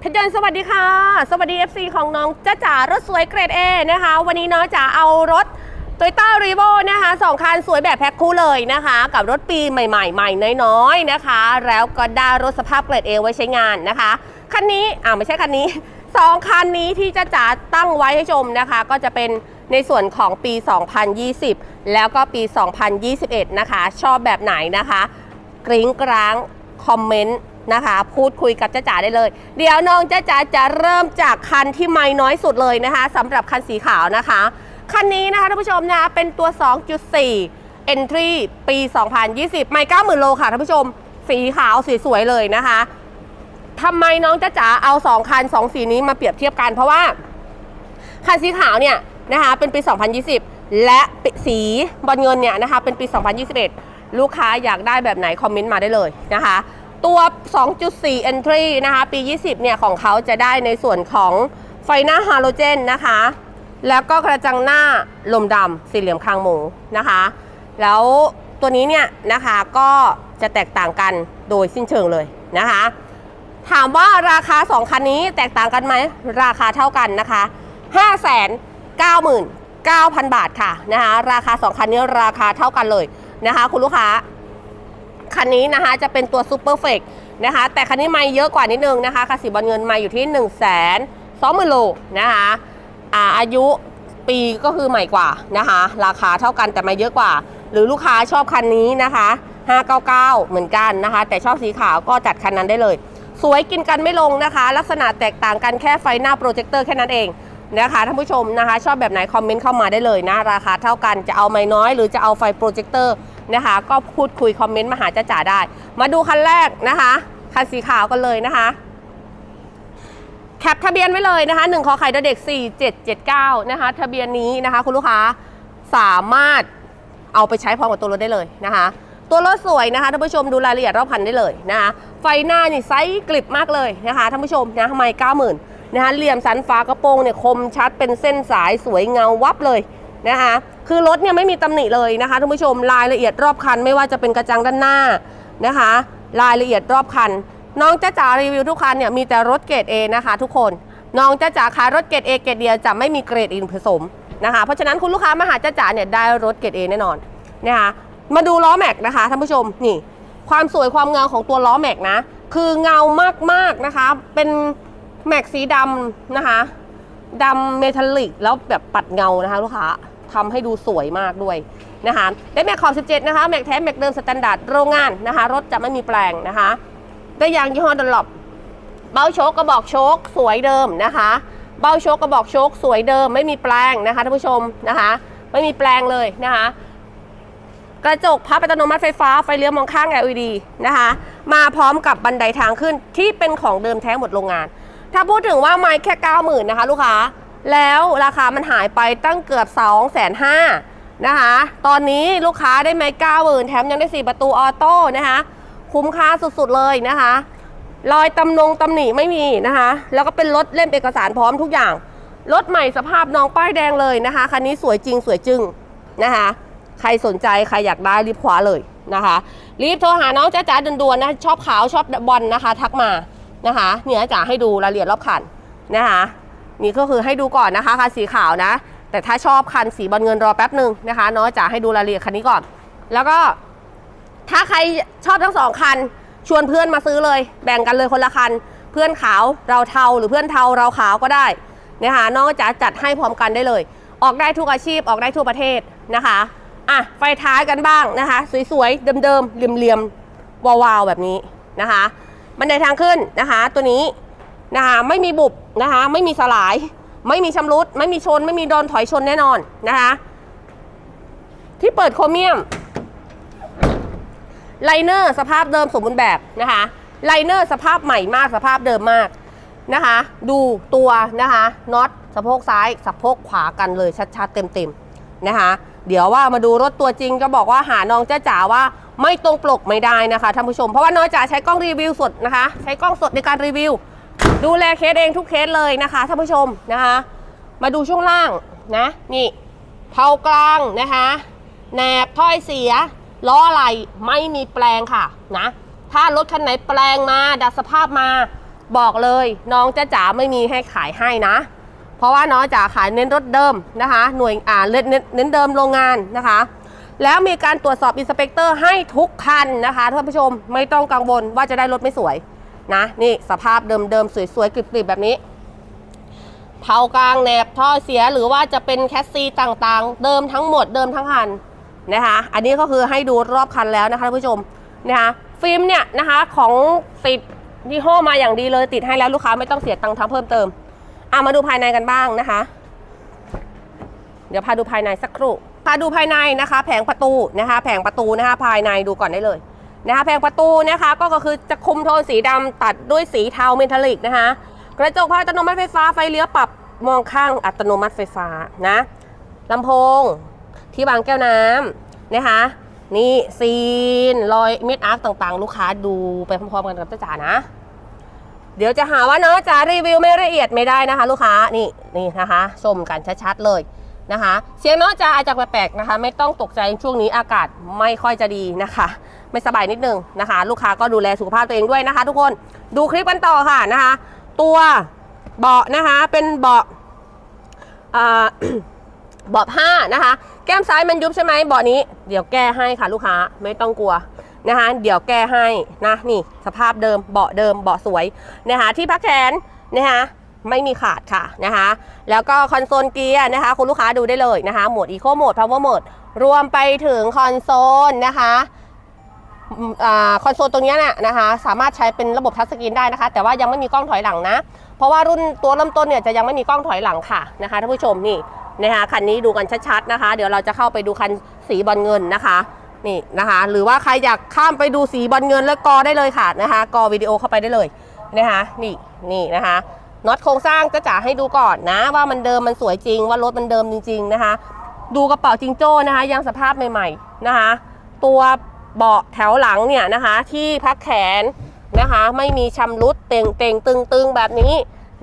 เพชรยนต์สวัสดีค่ะ สวัสดี FC ของน้องจ้าจ๋ารถสวยเกรด A นะคะ วันนี้น้องจ๋าเอารถ t o y ต้ารีโวนะคะสองคันสวยแบบแพ็คคู่เลยนะคะ กับรถปีใหม่ๆ ใหม่น้อยๆนะคะ แล้วก็ได้รถสภาพเกรด A ไว้ใช้งานนะคะ คันนี้อ่าไม่ใช่คันนี้สองคันนี้ที่จ้าจ๋าตั้งไว้ให้ชมนะคะ ก็จะเป็นในส่วนของปี 2020 แล้วก็ปี 2021 นะคะ ชอบแบบไหนนะคะ กริ้งกร้างคอมเมนต์ นะคะ พูดคุยกับจ้าจ๋าได้เลย เดี๋ยวน้องจ้าจ๋าจะเริ่มจากคันที่ไม่น้อยสุดเลยนะคะสำหรับคันสีขาวนะคะ คันนี้นะคะท่านผู้ชมนะเป็นตัว 2.4 Entry ปี 2020 ไม่90,000 โลค่ะท่านผู้ชม สีขาวสีสวยเลยนะคะทำไมน้องจ้าจ๋าเอา 2 คัน 2 สีนี้มาเปรียบเทียบกัน เพราะว่า คันสีขาวเนี่ยนะคะเป็นปี 2020 และสีบอลเงินเนี่ยนะคะเป็นปี 2021 ลูกค้าอยากได้แบบไหนคอมเมนต์มาได้เลยนะคะ ตัว 2.4 entry นะคะ ปี 20 เนี่ย ของเขาจะได้ในส่วนของไฟหน้าฮาโลเจนนะคะ แล้วก็กระจังหน้าลมดำสี่เหลี่ยมคางหมูนะคะ แล้วตัวนี้เนี่ยนะคะก็จะแตกต่างกันโดยสิ้นเชิงเลยนะคะ ถามว่าราคา 2 คันนี้แตกต่างกันไหม ราคาเท่ากันนะคะ 5 9 9 0 0 0 บาทค่ะนะคะ ราคา 2 คันนี้ราคาเท่ากันเลยนะคะ คุณลูกค้า คันนี้นะคะจะเป็นตัวซูเปอร์เฟกนะคะ แต่คันนี้ไม่เยอะกว่านิดนึงนะคะคันสีบอลเงินมาอยู่ที่1 2 0 0 0 0โลนะคะอาอายุปีก็คือใหม่กว่านะคะ ราคาเท่ากันแต่ไม่เยอะกว่า หรือลูกค้าชอบคันนี้นะคะ 599 เหมือนกันนะคะ แต่ชอบสีขาวก็จัดคันนั้นได้เลย สวยกินกันไม่ลงนะคะ ลักษณะแตกต่างกันแค่ไฟหน้าโปรเจคเตอร์แค่นั้นเองนะคะท่านผู้ชมนะคะ ชอบแบบไหนคอมเมนต์เข้ามาได้เลยนะ ราคาเท่ากันจะเอาไม่น้อย หรือจะเอาไฟโปรเจคเตอร์ นะคะ ก็พูดคุยคอมเมนต์มาหาจ้าจ๋าได้ มาดูคันแรกนะคะคันสีขาวกันเลยนะคะแคปทะเบียนไว้เลยนะคะ1คอไข่ดเด็ก 4779 นะคะ ทะเบียนนี้นะคะคุณลูกค้าสามารถเอาไปใช้พร้อมกับตัวรถได้เลยนะคะ ตัวรถสวยนะคะท่านผู้ชมดูรายละเอียดรอบคันได้เลยนะคะ ไฟหน้านี่ไซส์กริบมากเลยนะคะท่านผู้ชมนะไมเก้าหมื่นนะคะเหลี่ยมสันฟ้ากระโปรงเนี่ยคมชัดเป็นเส้นสายสวยเงาวับเลยนะคะ คือรถเนี่ยไม่มีตำหนิเลยนะคะท่านผู้ชมรายละเอียดรอบคัน ไม่ว่าจะเป็นกระจังด้านหน้านะคะ รายละเอียดรอบคัน น้องจ้าจ๋ารีวิวทุกคันเนี่ยมีแต่รถเกรด A นะคะ ทุกคนน้องจ้าจ๋าขายรถเกรด A เกรดเดียวจะไม่มีเกรดอื่นผสมนะคะ เพราะฉะนั้นคุณลูกค้ามาหาจ้าจ๋าเนี่ยได้รถเกรด A แน่นอนนะคะมาดูล้อแม็กนะคะท่านผู้ชมนี่ความสวยความเงาของตัวล้อแม็กนะ คือเงามากๆนะคะ เป็นแม็กสีดำนะคะดำเมทัลลิกแล้วแบบปัดเงานะคะลูกค้า ทำให้ดูสวยมากด้วยนะคะได้แม็กขอบ 17 นะคะ แม็กแท้แม็กเดิมสแตนดาร์ดโรงงานนะคะ รถจะไม่มีแปลงนะคะได้ยางยี่ห้อดันลอปเบ้าโชคกระบอกโชคสวยเดิมนะคะ เบ้าโชคกระบอกโชคสวยเดิม ไม่มีแปลงนะคะท่านผู้ชมนะคะ ไม่มีแปลงเลยนะคะ กระจกพับอัตโนมัติไฟฟ้าไฟเลี้ยวมองข้าง LED นะคะ มาพร้อมกับบันไดทางขึ้นที่เป็นของเดิมแท้หมดโรงงาน ถ้าพูดถึงว่าไม้แค่ 90,000นะคะ ลูกค้า แล้วราคามันหายไปตั้งเกือบ 2 5 0 0 0นะคะ ตอนนี้ลูกค้าได้ไม้90,000แถมยังได้ 4 ประตูออโต้นะคะ คุ้มค่าสุดๆเลยนะคะ รอยตำนงตำหนิไม่มีนะคะ แล้วก็เป็นรถเล่มเอกสารพร้อมทุกอย่าง รถใหม่สภาพน้องป้ายแดงเลยนะคะ คันนี้สวยจริงสวยจึงนะคะ ใครสนใจใครอยากได้รีบคว้าเลยนะคะ รีบโทรหาน้องจ้าจ๋าด่วนๆนะ ชอบขาวชอบบอลนะคะ ทักมานะคะ เนี่ยจ๋าให้ดูรายละเอียดรอบคันนะคะ นี่ก็คือให้ดูก่อนนะคะคันสีขาวนะ แต่ถ้าชอบคันสีบอลเงินรอแป๊บหนึ่งนะคะน้องจ๋าให้ดูรายละเอียดคันนี้ก่อน แล้วก็ถ้าใครชอบทั้งสองคัน ชวนเพื่อนมาซื้อเลย แบ่งกันเลยคนละคัน เพื่อนขาวเราเทาหรือเพื่อนเทาเราขาวก็ได้นะคะน้องจะจัดให้พร้อมกันได้เลย ออกได้ทุกอาชีพออกได้ทั่วประเทศนะคะอะไฟท้ายกันบ้างนะคะ สวยๆเดิมๆเหลี่ยมๆวาวๆแบบนี้นะคะ บันไดทางขึ้นนะคะ ตัวนี้ นะคะไม่มีบุบนะคะไม่มีสลาย ไม่มีชำรุด ไม่มีชน ไม่มีโดนถอยชนแน่นอนนะคะที่เปิดโครเมียมไลเนอร์สภาพเดิมสมบูรณ์แบบนะคะไลเนอร์สภาพใหม่มากสภาพเดิมมากนะคะ ดูตัวนะคะน็อตสะโพกซ้ายสะโพกขวากันเลยชัดๆเต็มๆนะคะ เดี๋ยวว่ามาดูรถตัวจริงก็บอกว่าหาน้องเจ้าจ๋าว่าไม่ตรงปลกไม่ได้นะคะท่านผู้ชม เพราะว่าน้องจ๋าใช้กล้องรีวิวสดนะคะ ใช้กล้องสดในการรีวิว ดูแลเคสเองทุกเคสเลยนะคะท่านผู้ชมนะคะ มาดูช่วงล่างนะนี่เผากลางนะคะแหนบถ้อยเสียล้ออะไรไม่มีแปลงค่ะนะถ้ารถคันไหนแปลงมาดัดสภาพมาบอกเลย น้องจ้าจ๋าไม่มีให้ขายให้นะ เพราะว่าน้องจ๋าขายเน้นรถเดิมนะคะ หน่วยอ่าเน้นเน้นเน้นเดิมโรงงานนะคะ แล้วมีการตรวจสอบอินสเปกเตอร์ให้ทุกคันนะคะท่านผู้ชมไม่ต้องกังวลว่าจะได้รถไม่สวย นะนี่สภาพเดิมๆสวยๆกริบๆแบบนี้เผากลางแหนบท่อเสียหรือว่าจะเป็นแคสซีต่างๆ เดิมทั้งหมดเดิมทั้งคันนะคะอันนี้ก็คือให้ดูรอบคันแล้วนะคะท่านผู้ชมนะคะฟิล์มเนี่ยนะคะของติดยี่ห้อมาอย่างดีเลยติดให้แล้วลูกค้าไม่ต้องเสียตังค์ทำเพิ่มเติมอะมาดูภายในกันบ้างนะคะ เดี๋ยวพาดูภายในสักครู่พาดูภายในนะคะ แผงประตูนะคะ แผงประตูนะคะภายในดูก่อนได้เลย นะคะแผงประตูนะคะก็คือจะคุมโทนสีดำตัดด้วยสีเทาเมทัลลิกนะคะกระจกภายอัตโนมัติไฟฟ้าไฟเลี้ยวปรับมองข้างอัตโนมัติไฟฟ้านะลำโพงที่วางแก้วน้ำนะคะนี่ซีนรอยเม็ดอาร์คต่างๆ ลูกค้าดูไปพร้อมๆกันกับจ้าจ๋านะ เดี๋ยวจะหาว่าเนาะจะรีวิวไม่ละเอียดไม่ได้นะคะ ลูกค้านี่นี่นะคะชมกันชัดๆเลย นะคะ เสียงเนาะจะอาจจะแปลกๆนะคะ ไม่ต้องตกใจช่วงนี้อากาศไม่ค่อยจะดีนะคะ ไม่สบายนิดนึงนะคะ ลูกค้าก็ดูแลสุขภาพตัวเองด้วยนะคะ ทุกคนดูคลิปกันต่อค่ะนะคะ ตัวเบาะนะคะเป็นเบาะเบาะผ้านะคะ แก้มซ้ายมันยุบใช่ไหมเบาะนี้เดี๋ยวแก้ให้ค่ะลูกค้าไม่ต้องกลัวนะคะ เดี๋ยวแก้ให้นะนี่สภาพเดิมเบาะเดิมเบาะสวยนะคะที่พักแขนนะคะ ไม่มีขาดค่ะนะคะ แล้วก็คอนโซลเกียร์นะคะ คุณลูกค้าดูได้เลยนะคะ โหมด Eco Mode Power Mode รวมไปถึงคอนโซลนะคะอคอนโซลตรงนี้ยน่ะนะคะ สามารถใช้เป็นระบบทัชสกรีนได้นะคะ แต่ว่ายังไม่มีกล้องถอยหลังนะ เพราะว่ารุ่นตัวเริ่มต้นเนี่ยจะยังไม่มีกล้องถอยหลังค่ะนะคะท่านผู้ชมนี่นะคะคันนี้ดูกันชัดๆนะคะ เดี๋ยวเราจะเข้าไปดูคันสีบอลเงินนะคะนี่นะคะ หรือว่าใครอยากข้ามไปดูสีบอลเงินแล้วกอได้เลยค่ะนะคะ กอวิดีโอเข้าไปได้เลยนะคะนี่นี่นะคะ น็อตโครงสร้างจะจ๋าให้ดูก่อนนะ ว่ามันเดิมมันสวยจริง ว่ารถมันเดิมจริง ๆ นะคะ ดูกระเป๋าจิงโจ้นะคะยังสภาพใหม่ๆนะคะ ตัวเบาะแถวหลังเนี่ยนะคะ ที่พักแขนนะคะ ไม่มีชำรุดเต่งเต่งตึงตึงแบบนี้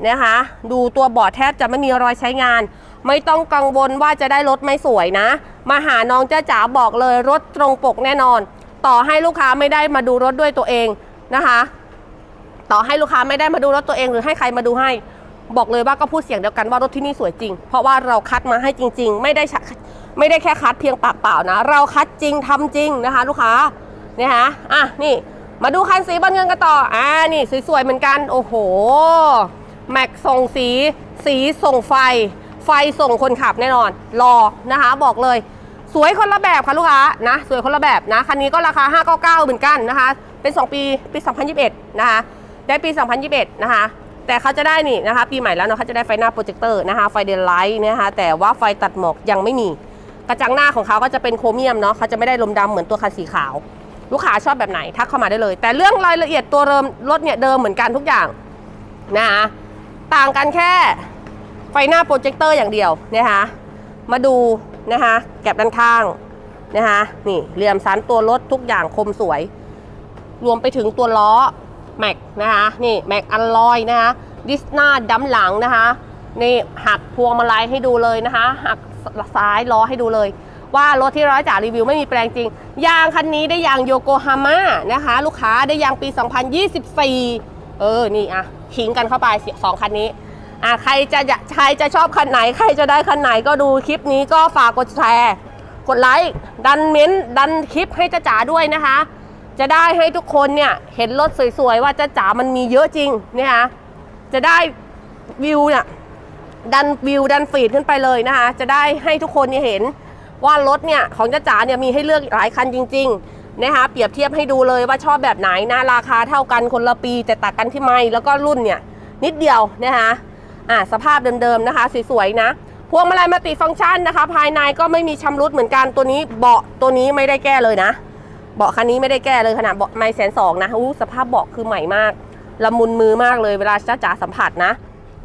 นะคะ ดูตัวเบาะแทบจะไม่มีรอยใช้งาน ไม่ต้องกังวลว่าจะได้รถไม่สวยนะ มาหาน้องจ้าจ๋าบอกเลยรถตรงปกแน่นอน ต่อให้ลูกค้าไม่ได้มาดูรถด้วยตัวเองนะคะ ต่อให้ลูกค้าไม่ได้มาดูรถตัวเองหรือให้ใครมาดูให้ บอกเลยว่าก็พูดเสียงเดียวกันว่ารถที่นี่สวยจริง เพราะว่าเราคัดมาให้จริง ๆ ไม่ได้ไม่ได้แค่คัดเพียงปากเปล่านะ เราคัดจริงทำจริงนะคะ ลูกค้าเนี่ยฮะอะนี่มาดูคันสีบอลเงินกันต่ออ่านี่สวยๆเหมือนกันโอ้โหแม็กส่งสี สีส่งไฟ ไฟส่งคนขับแน่นอน รอนะคะ บอกเลย สวยคนละแบบค่ะลูกค้านะสวยคนละแบบนะคันนี้ก็ราคา 599เหมือนกันนะคะ เป็น 2 ปีปี 2021 นะคะ ได้ปี 2021 นะคะ แต่เขาจะได้นี่นะคะ ปีใหม่แล้วเนาะเขาจะได้ไฟหน้าโปรเจคเตอร์นะคะ ไฟเดนไลท์นะคะ แต่ว่าไฟตัดหมอกยังไม่มี กระจังหน้าของเขาก็จะเป็นโครเมียมเนาะเขาจะไม่ได้ลมดำเหมือนตัวคันสีขาว ลูกค้าชอบแบบไหนทักเข้ามาได้เลย แต่เรื่องรายละเอียดตัวเริมรถเนี่ยเดิมเหมือนกันทุกอย่างนะคะต่างกันแค่ไฟหน้าโปรเจคเตอร์อย่างเดียวนะคะมาดูนะคะแก็บด้านข้างนะคะนี่เหลี่ยมสันตัวรถทุกอย่างคมสวย รวมไปถึงตัวล้อ แม็กนะคะนี่แม็กอัลลอยนะคะดิสหน้าดัมหลังนะคะนี่หักพวงมาลัยให้ดูเลยนะคะหักซ้ายล้อให้ดูเลย ว่ารถที่ร้อยจ่ารีวิวไม่มีแปลงจริง ยางคันนี้ได้ยางโยโกฮาม่านะคะ ลูกค้าได้ยางปี 2024 เออนี่อะขิงกันเข้าไปสองคันนี้อะใครจะอยากใครจะชอบคันไหน ใครจะได้คันไหนก็ดูคลิปนี้ก็ฝากกดแชร์ กดไลค์ดันเม้นดันคลิปให้จ้าจ๋าด้วยนะคะ จะได้ให้ทุกคนเนี่ยเห็นรถสวยๆว่าจ้าจ๋ามันมีเยอะจริงนะคะจะได้วิวเนี่ยดันวิวดันฟีดขึ้นไปเลยนะคะจะได้ให้ทุกคนเนี่ยเห็นว่ารถเนี่ยของจ้าจ๋าเนี่ยมีให้เลือกหลายคันจริงๆนะคะเปรียบเทียบให้ดูเลยว่าชอบแบบไหนนะราคาเท่ากันคนละปีแต่ต่างกันที่ไม่แล้วก็รุ่นเนี่ยนิดเดียวนะคะอ่าสภาพเดิมๆนะคะสวยๆนะพวงมาลัยมัลติฟังก์ชันนะคะ ภายในก็ไม่มีชำรุดเหมือนกันตัวนี้เบาะตัวนี้ไม่ได้แก้เลยนะ เบาะคันนี้ไม่ได้แก้เลยขนาดเบาะไม่แสนสองนะอู้สภาพเบาะคือใหม่มากละมุนมือมากเลยเวลาจ้าจ๋าสัมผัสนะ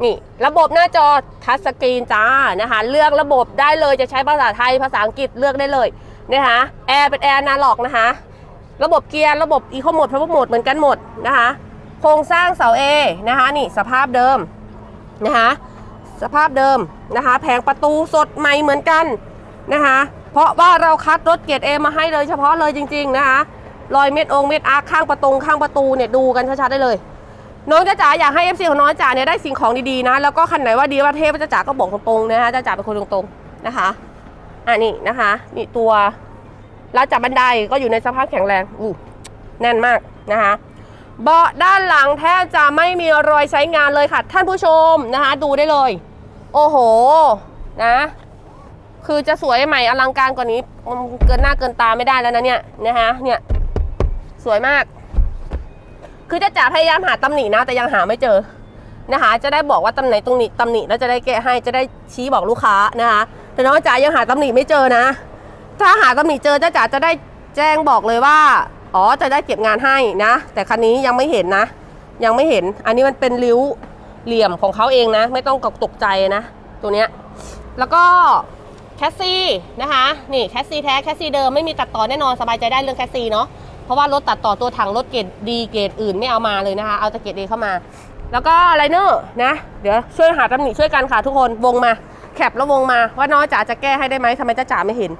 นี่ ระบบหน้าจอทัชสกรีนจ้านะคะ เลือกระบบได้เลยจะใช้ภาษาไทยภาษาอังกฤษเลือกได้เลยนะคะแอร์เป็นแอร์นาล็อกนะคะระบบเกียร์ระบบอีโคโหมดพาวเวอร์โหมดเหมือนกันหมดนะคะ โครงสร้างเสา A นะคะนี่สภาพเดิมนะคะสภาพเดิมนะคะ แผงประตูสดใหม่เหมือนกันนะคะ เพราะว่าเราคัดรถเกียรดเอมาให้เลยเฉพาะเลยจริง ๆ นะคะรอยเม็ดองเม็ดอาร์ข้างประตูข้างประตูเนี่ยดูกันชัดๆได้เลย น้องจ้าจ๋าอยากให้ FC ของน้องจ๋าเนี่ยได้สิ่งของดีๆนะ แล้วก็คันไหนว่าดีว่าเทพจ้าจ๋าก็บอกตรงๆนะคะจ้าจ๋าเป็นคนตรงๆนะคะอะนี่นะคะนี่ตัวแล้วจับบันไดก็อยู่ในสภาพแข็งแรงอู้แน่นมากนะคะเบาะด้านหลังแทบจะไม่มีรอยใช้งานเลยค่ะ ท่านผู้ชมนะคะ ดูได้เลย โอ้โห นะ คือจะสวยใหม่อลังการกว่านี้มันเกินหน้าเกินตาไม่ได้แล้วนะเนี่ยนะคะเนี่ยสวยมาก คือจะจ๋าพยายามหาตำหนินะ แต่ยังหาไม่เจอนะคะ จะได้บอกว่าตำไหนตรงนี้ตำหนิแล้วจะได้แก้ให้จะได้ชี้บอกลูกค้านะคะแต่น้องจ๋ายังหาตำหนิไม่เจอนะ ถ้าหาตำหนิเจอจ้าจ๋าจะได้แจ้งบอกเลยว่าอ๋อจะได้เก็บงานให้นะ แต่คันนี้ยังไม่เห็นนะ ยังไม่เห็นอันนี้มันเป็นริ้วเหลี่ยมของเขาเองนะ ไม่ต้องตกใจนะ ตัวเนี้ยแล้วก็ แคสซี่นะคะนี่แคสซี่แท้แคสซี่เดิมไม่มีตัดต่อแน่นอนสบายใจได้เรื่องแคสซี่เนาะเพราะว่ารถตัดต่อตัวถังรถเกรดดีเกรดอื่นไม่เอามาเลยนะคะเอาแต่เกรดดีเข้ามา แล้วก็ไลเนอร์นะเดี๋ยวช่วยหาตำหนิช่วยกันค่ะทุกคนวงมาแคปแล้ววงมาว่าน้องจ๋าจะแก้ให้ได้ไหมทำไมจ๋าไม่เห็น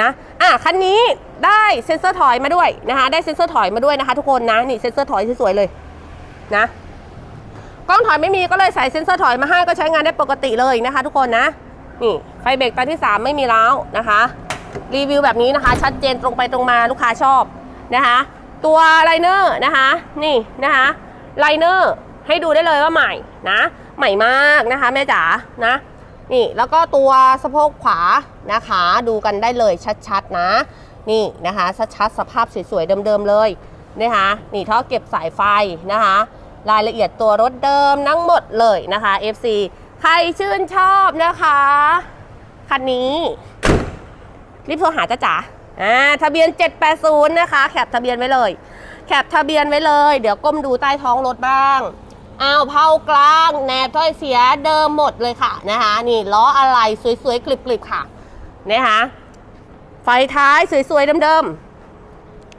นะอะคันนี้ได้เซ็นเซอร์ถอยมาด้วยนะคะได้เซ็นเซอร์ถอยมาด้วยนะคะ ทุกคนนะนี่เซ็นเซอร์ถอยสวยๆเลยนะกล้องถอยไม่มีก็เลยใส่เซ็นเซอร์ถอยมาให้ก็ใช้งานได้ปกติเลยนะคะ ทุกคนนะ นี่ไฟเบรกตาที่ 3 ไม่มีล้าวนะคะ รีวิวแบบนี้นะคะ ชัดเจนตรงไปตรงมาลูกค้าชอบนะคะ ตัวไลเนอร์นะคะนี่นะคะไลเนอร์ให้ดูได้เลยว่าใหม่นะใหม่มากนะคะแม่จ๋านะนี่แล้วก็ตัวสะโพกขวานะคะดูกันได้เลยชัดๆนะนี่นะคะชัดๆสภาพสวยๆเดิมๆเลยนะคะนี่ท่อเก็บสายไฟนะคะ รายละเอียดตัวรถเดิมทั้งหมดเลยนะคะ FC ใครชื่นชอบนะคะคันนี้รีบโทรหาจ้าจ๋าอ่าทะเบียน 780 นะคะ แคปทะเบียนไว้เลย แคปทะเบียนไว้เลย เดี๋ยวก้มดูใต้ท้องรถบ้างอ้าวเผากลางแหนบถ้อยเสียเดิมหมดเลยค่ะนะคะ นี่ล้ออะไรสวยๆกลิบๆค่ะนะคะไฟท้ายสวยๆเดิมๆ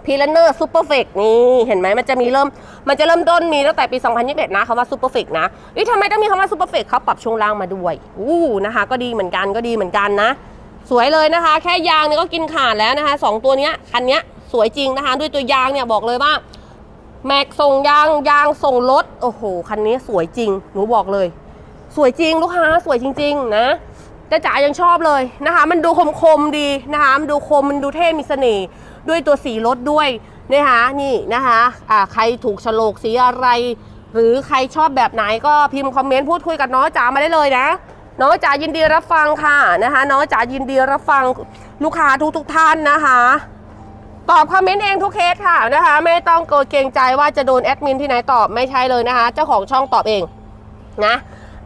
พีเลนเนอร์ซูเปอร์เฟกนี่เห็นไหมมันจะมีเริ่ม มันจะเริ่มต้นมีตั้งแต่ปี 2021 นะคำว่าซูเปอร์เฟกนะนี่ทำไมต้องมีคำว่าซูเปอร์เฟกเขาปรับช่วงล่างมาด้วยอู้นะคะ ก็ดีเหมือนกันก็ดีเหมือนกันนะ สวยเลยนะคะ แค่ยางเนี่ยก็กินขาดแล้วนะคะสองตัวเนี้ยคันเนี้ยสวยจริงนะคะ ด้วยตัวยางเนี่ยบอกเลยว่าแม็กส่งยางยางส่งรถโอ้โหคันนี้สวยจริงหนูบอกเลย สวยจริงลูกค้าสวยจริง ๆ นะแต่จ๋ายังชอบเลยนะคะ มันดูคมคมดีนะคะ มันดูคม มันดูเท่ มีเสน่ห์ ด้วยตัวสีรถด้วยนะคะนี่นะคะอ่าใครถูกฉลกสีอะไร หรือใครชอบแบบไหนก็พิมพ์คอมเมนต์พูดคุยกับน้องจ๋ามาได้เลยนะน้องจ๋ายินดีรับฟังค่ะนะคะน้องจ๋ายินดีรับฟังลูกค้าทุกทุกท่านนะคะ ตอบคอมเมนต์เองทุกเคสค่ะนะคะ ไม่ต้องเกรงเกรงใจว่าจะโดนแอดมินที่ไหนตอบไม่ใช่เลยนะคะ เจ้าของช่องตอบเองนะ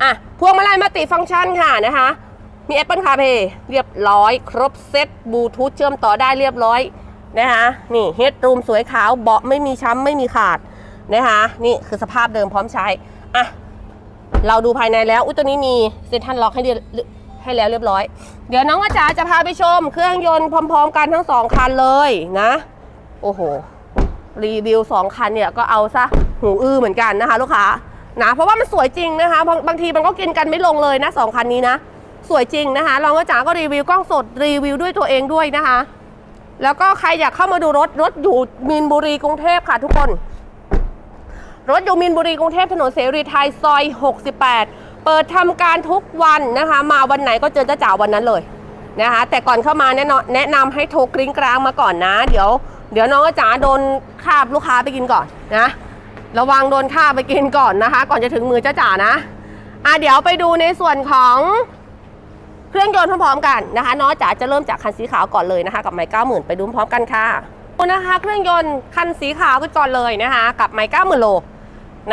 อะพวงมาลัยมัลติฟังก์ชันค่ะนะคะ มี Apple CarPlay เรียบร้อย ครบเซตบลูทูธเชื่อมต่อได้เรียบร้อย นะคะนี่เฮดรูมสวยขาวเบาะไม่มีช้ำไม่มีขาดนะคะนี่คือสภาพเดิมพร้อมใช้อะเราดูภายในแล้วอุ้ยตัวนี้มีเซ็นทรัลล็อกให้เรียให้แล้วเรียบร้อย เดี๋ยวน้องอาจารย์จะพาไปชม เครื่องยนต์พร้อม ๆ กันทั้งสองคันเลยนะ โอ้โห รีวิวสองคันเนี่ยก็เอาซะหูอื้อเหมือนกันนะคะ ลูกค้านะเพราะว่ามันสวยจริงนะคะบางบางทีมันก็กินกันไม่ลงเลยนะสองคันนี้นะ สวยจริงนะคะรองอาจาก็รีวิวกล้องสดรีวิวด้วยตัวเองด้วยนะคะ แล้วก็ใครอยากเข้ามาดูรถ รถอยู่มีนบุรีกรุงเทพค่ะทุกคน รถอยู่มินบุรีกรุงเทพถนนเสรีไทยซอย 68 เปิดทำการทุกวันนะคะ มาวันไหนก็เจอจ้าจ๋าวันนั้นเลยนะคะ แต่ก่อนเข้ามาแนะนแนะนำให้โทรกริ้งกลางมาก่อนนะ เดี๋ยว เดี๋ยวน้องจ๋าโดนคาบลูกค้าไปกินก่อนนะระวังโดนคาบไปกินก่อนนะคะ ก่อนจะถึงมือจ้าจ๋านะ อะเดี๋ยวไปดูในส่วนของ เครื่องยนต์พร้อมๆกันนะคะน้องจ๋าจะเริ่มจากคันสีขาวก่อนเลยนะคะกับไมค์เก้าหมื่นไปดูพร้อมกันค่ะนะคะเครื่องยนต์คันสีขาวกันก่อนเลยนะคะกับไมค์เก้าหมื่นโล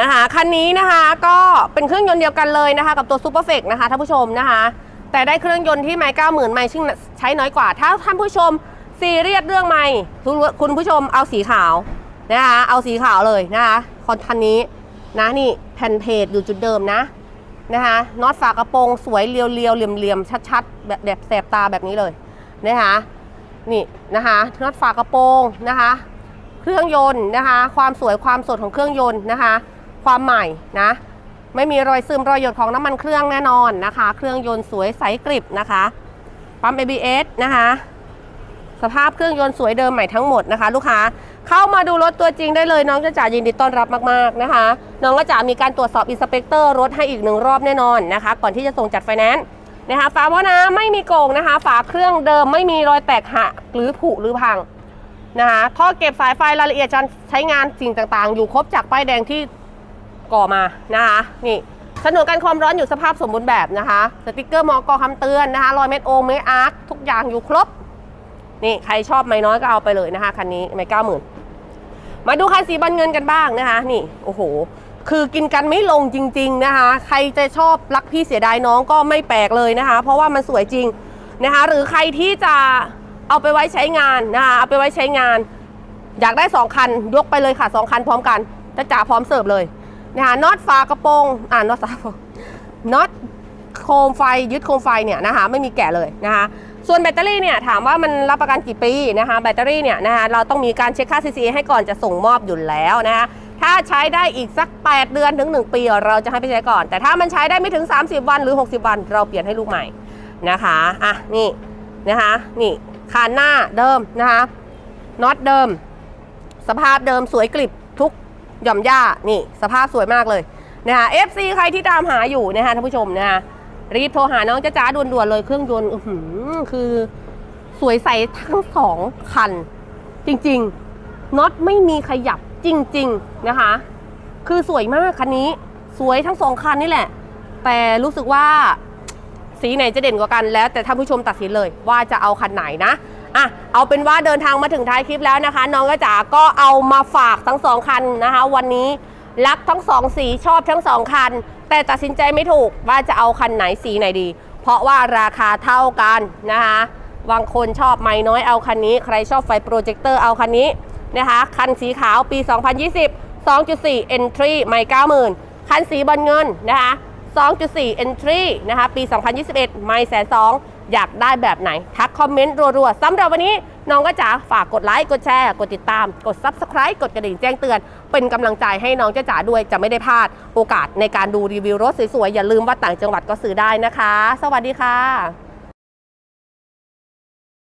นะคะคันนี้นะคะก็เป็นเครื่องยนต์เดียวกันเลยนะคะกับตัวซูเปอร์เฟกนะคะท่านผู้ชมนะคะแต่ได้เครื่องยนต์ที่ไม่เก้าหมื่นไม่ซึ่งใช้น้อยกว่า ถ้าท่านผู้ชมซีเรียสเรื่องไม่คุณผู้ชมเอาสีขาวนะคะเอาสีขาวเลยนะคะคอนคันนี้นะนี่แผ่นเพจอยู่จุดเดิมนะ นะคะน็อตฝากระโปรงสวยเรียวๆเหลี่ยมๆชัดๆแบบแบบแสบตาแบบนี้เลยนะคะนี่นะคะน็อตฝากระโปรงนะคะ เครื่องยนต์นะคะ ความสวยความสดของเครื่องยนต์นะคะ ความใหม่นะไม่มีรอยซึมรอยหยดของน้ำมันเครื่องแน่นอนนะคะ เครื่องยนต์สวยใสกริบนะคะปั๊ม ABS นะคะ สภาพเครื่องยนต์สวยเดิมใหม่ทั้งหมดนะคะ ลูกค้า เข้ามาดูรถตัวจริงได้เลยน้องจะจ๋ายินดีต้อนรับมากๆนะคะ น้องก็จะมีการตรวจสอบอินสเปกเตอร์รถให้อีกหนึ่งรอบแน่นอนนะคะ ก่อนที่จะส่งจัดไฟแนนซ์นะคะฝาหม้อน้ำไม่มีโกงนะคะ ฝาเครื่องเดิมไม่มีรอยแตกหักหรือผุหรือพังนะคะท่อเก็บสายไฟรายละเอียดการใช้งานสิ่งต่างๆ อยู่ครบจากป้ายแดงที่ก่อมานะคะนี่ถนนกันความร้อนอยู่สภาพสมบูรณ์แบบนะคะ สติกเกอร์มอกอคำเตือนนะคะรอยเม็ดโอมเมอาร์คทุกอย่างอยู่ครบ นี่ใครชอบไม่น้อยก็เอาไปเลยนะคะคันนี้ไม่เก้าหมื่น มาดูคันสีบอลเงินกันบ้างนะคะ นี่โอ้โห คือกินกันไม่ลงจริง ๆนะคะ ใครจะชอบรักพี่เสียดายน้องก็ไม่แปลกเลยนะคะ เพราะว่ามันสวยจริงนะคะ หรือใครที่จะเอาไปไว้ใช้งานนะคะเอาไปไว้ใช้งาน อยากได้ 2 คันยกไปเลยค่ะ 2 คันพร้อมกันจะจ่าพร้อมเสิร์ฟเลยนะคะน็อตฝากระโปรงอ่าน็อตฝากระโปงน็อตโคมไฟยึดโคมไฟเนี่ยนะคะไม่มีแกะเลยนะคะ ส่วนแบตเตอรี่เนี่ยถามว่ามันรับประกันกี่ปีนะคะแบตเตอรี่เนี่ยนะคะเราต้องมีการเช็คค่า CCA ให้ก่อนจะส่งมอบอยู่แล้วนะคะถ้าใช้ได้อีกสัก 8 เดือนถึง 1 ปี เราจะให้ไปใช้ก่อน แต่ถ้ามันใช้ได้ไม่ถึง 30 วันหรือ 60 วัน เราเปลี่ยนให้ลูกใหม่นะคะอะนี่นะคะนี่คานหน้าเดิมนะคะน็อตเดิม สภาพเดิมสวยกริบทุกหย่อมหญ้านี่ สภาพสวยมากเลยนะคะ FC ใครที่ตามหาอยู่นะคะท่านผู้ชมนะคะ รีบโทรหาน้องจ้าจ้าด่วนๆเลยเครื่องยนต์คือสวยใสทั้งสองคัน จริงๆน็อตไม่มีขยับจริง ๆนะคะ คือสวยมากคันนี้สวยทั้งสองคันนี่แหละ แต่รู้สึกว่าสีไหนจะเด่นกว่ากันแล้ว แต่ท่านผู้ชมตัดสินเลยว่าจะเอาคันไหนนะอะเอาเป็นว่าเดินทางมาถึงท้ายคลิปแล้วนะคะ น้องกระจ๋าก็เอามาฝากทั้งสองคันนะคะ วันนี้รักทั้งสองสีชอบทั้งสองคัน แต่ตัดสินใจไม่ถูกว่าจะเอาคันไหนสีไหนดี เพราะว่าราคาเท่ากันนะคะบางคนชอบไม้น้อยเอาคันนี้ ใครชอบไฟโปรเจคเตอร์เอาคันนี้นะคะคันสีขาวปี 2020 2.4 Entry ไม่90,000 คันสีบอลเงินนะคะ2.4 Entry นะคะปี 2021 ไม่แสนสอง อยากได้แบบไหน ทักคอมเมนต์รัวๆสำหรับวันนี้น้องก็จ๋าฝากกดไลค์ กดแชร์ กดติดตาม กด Subscribe กดกระดิ่งแจ้งเตือน เป็นกำลังใจให้น้องจ้าจ๋าด้วยจะไม่ได้พลาด โอกาสในการดูรีวิวรถสวยๆ อย่าลืมว่าต่างจังหวัดก็ซื้อได้นะคะ สวัสดีค่ะ